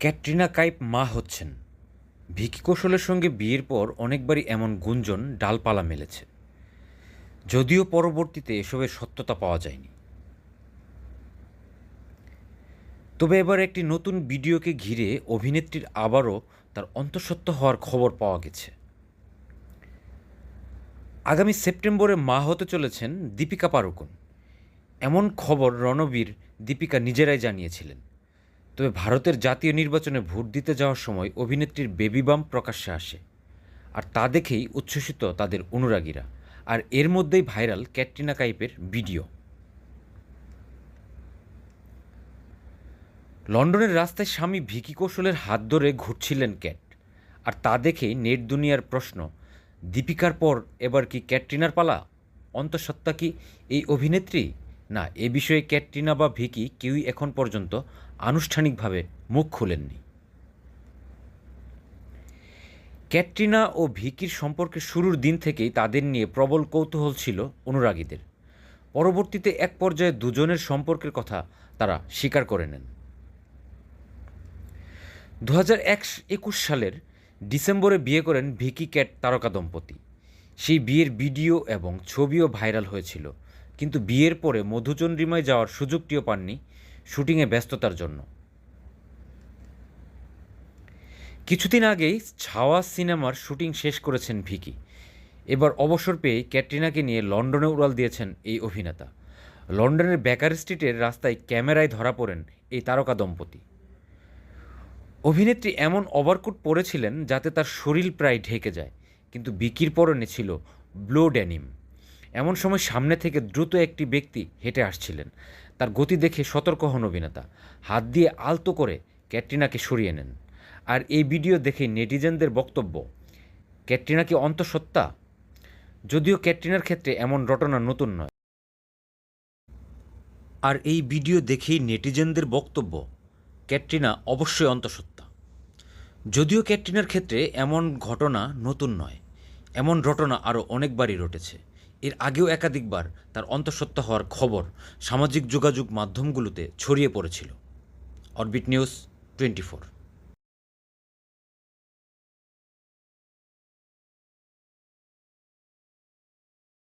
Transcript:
ক্যাটরিনা কাইপ মা হচ্ছেন। ভিকি কৌশলের সঙ্গে বিয়ের পর অনেকবারই এমন গুঞ্জন ডালপালা মেলেছে। যদিও পরবর্তীতে এসবের সত্যতা পাওয়া যায়নি। তবে এবার একটি নতুন ভিডিওকে ঘিরে অভিনেত্রীর আবারও তার অন্তঃসত্ত্ব হওয়ার খবর পাওয়া গেছে। আগামী সেপ্টেম্বরে মা হতে চলেছেন দীপিকা পাড়ুকোন। এমন খবর রণবীর দীপিকা নিজেরাই জানিয়েছিলেন। তবে ভারতের জাতীয় নির্বাচনে ভোট দিতে যাওয়ার সময় অভিনেত্রীর বেবি বাম প্রকাশ্যে আসে। আর তা দেখেই উচ্ছ্বসিত তাদের অনুরাগীরা। আর এর মধ্যেই ভাইরাল ক্যাটরিনা কাইপের ভিডিও। লন্ডনের রাস্তায় স্বামী ভিকি কৌশলের হাত ধরে ঘুরছিলেন ক্যাট। আর তা দেখেই নেট দুনিয়ার প্রশ্ন, দীপিকার পর এবার কি ক্যাটরিনার পালা? অন্তঃসত্ত্বা কি এই অভিনেত্রী না, এ বিষয়ে ক্যাটরিনা বা ভিকি কেউই এখন পর্যন্ত আনুষ্ঠানিকভাবে মুখ খুলেননি। ক্যাটরিনা ও ভিকির সম্পর্কের শুরুর দিন থেকেই তাদের নিয়ে প্রবল কৌতূহল ছিল অনুরাগীদের। পরবর্তীতে এক পর্যায়ে দুজনের সম্পর্কের কথা তারা স্বীকার করে নেন। দু একুশ সালের ডিসেম্বরে বিয়ে করেন ভিকি ক্যাট তারকা দম্পতি। সেই বিয়ের ভিডিও এবং ছবিও ভাইরাল হয়েছিল। কিন্তু বিয়ের পরে মধুচন্দ্রিমায় যাওয়ার সুযোগটিও পাননি শুটিংয়ে ব্যস্ততার জন্য। কিছুদিন আগেই ছাওয়া সিনেমার শুটিং শেষ করেছেন ভিকি। এবার অবসর পেয়ে ক্যাটরিনাকে নিয়ে লন্ডনে উড়াল দিয়েছেন এই অভিনেতা। লন্ডনের বেকার স্ট্রিটের রাস্তায় ক্যামেরায় ধরা পড়েন এই তারকা দম্পতি। অভিনেত্রী এমন ওভারকোট পরেছিলেন যাতে তার শরীর প্রায় ঢেকে যায়, কিন্তু বিকির পরনে ছিল ব্লো ড্যানিম এমন সময় সামনে থেকে দ্রুত একটি ব্যক্তি হেঁটে আসছিলেন। তার গতি দেখে সতর্ক হন অভিনেতা। হাত দিয়ে আলতো করে ক্যাটরিনাকে সরিয়ে নেন। আর এই ভিডিও দেখে নেটিজেনদের বক্তব্য ক্যাটরিনা কি অন্তঃসত্ত্বা? যদিও ক্যাটরিনার ক্ষেত্রে এমন রটনা নতুন নয়। আর এই ভিডিও দেখেই নেটিজেনদের বক্তব্য, ক্যাটরিনা অবশ্যই অন্তঃসত্ত্বা। যদিও ক্যাটরিনার ক্ষেত্রে এমন ঘটনা নতুন নয়, এমন রটনা আরও অনেকবারই ঘটেছে এর আগেও একাধিকবার তার অন্তঃসত্ত্বা হওয়ার খবর সামাজিক যোগাযোগ মাধ্যমগুলোতে ছড়িয়ে পড়েছিল। Orbit news twenty four